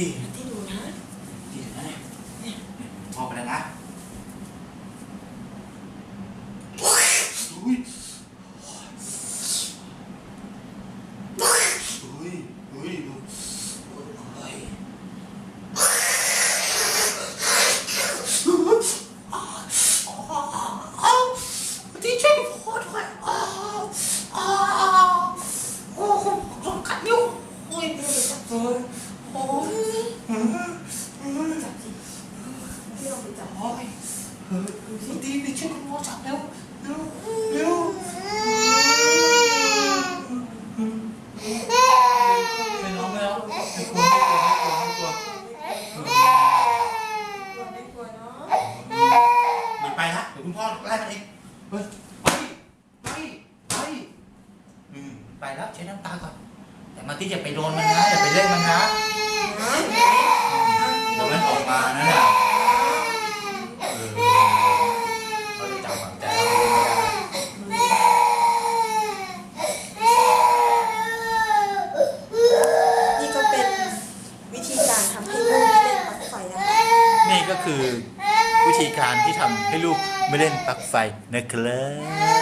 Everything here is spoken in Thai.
ที่ที่ดูนะที่ถึงนะเนี่ยเนี่ยพอไปแล้วนะอุ้ยอุ้ยอุ้ยดูโอ้ยที่ช่วยพ่อด้วยอ้าวอ้าวโอ้โหโดนกัดนิ้วโอ้ยโอ้ยโอ้ย จับสิพี่ลองไปจับ โอ้ยเฮ้ย ดีไปช่วยคุณพ่อจับเร็วเร็วเร็วไม่น้องไม่น้องไม่กลัวไม่กลัวไม่กลัวไม่กลัวไม่กลัวเนาะมันไปละเดี๋ยวคุณพ่อไล่มันเองเฮ้ยไปไปไปอืมไปแล้วใช้น้ำตาก่อนแต่มาที่อย่าไปโดนมันนะอย่าไปเล่นมันนะเดี๋ยวมันออกมานะเนี่ยเออเขาจะจับหวังใจเราไม่ได้ นี่ก็เป็นวิธีการทำให้ลูกไม่เล่นปลั๊กไฟนะคะนี่ก็คือวิธีการที่ทำให้ลูกไม่เล่นปลั๊กไฟนะครับ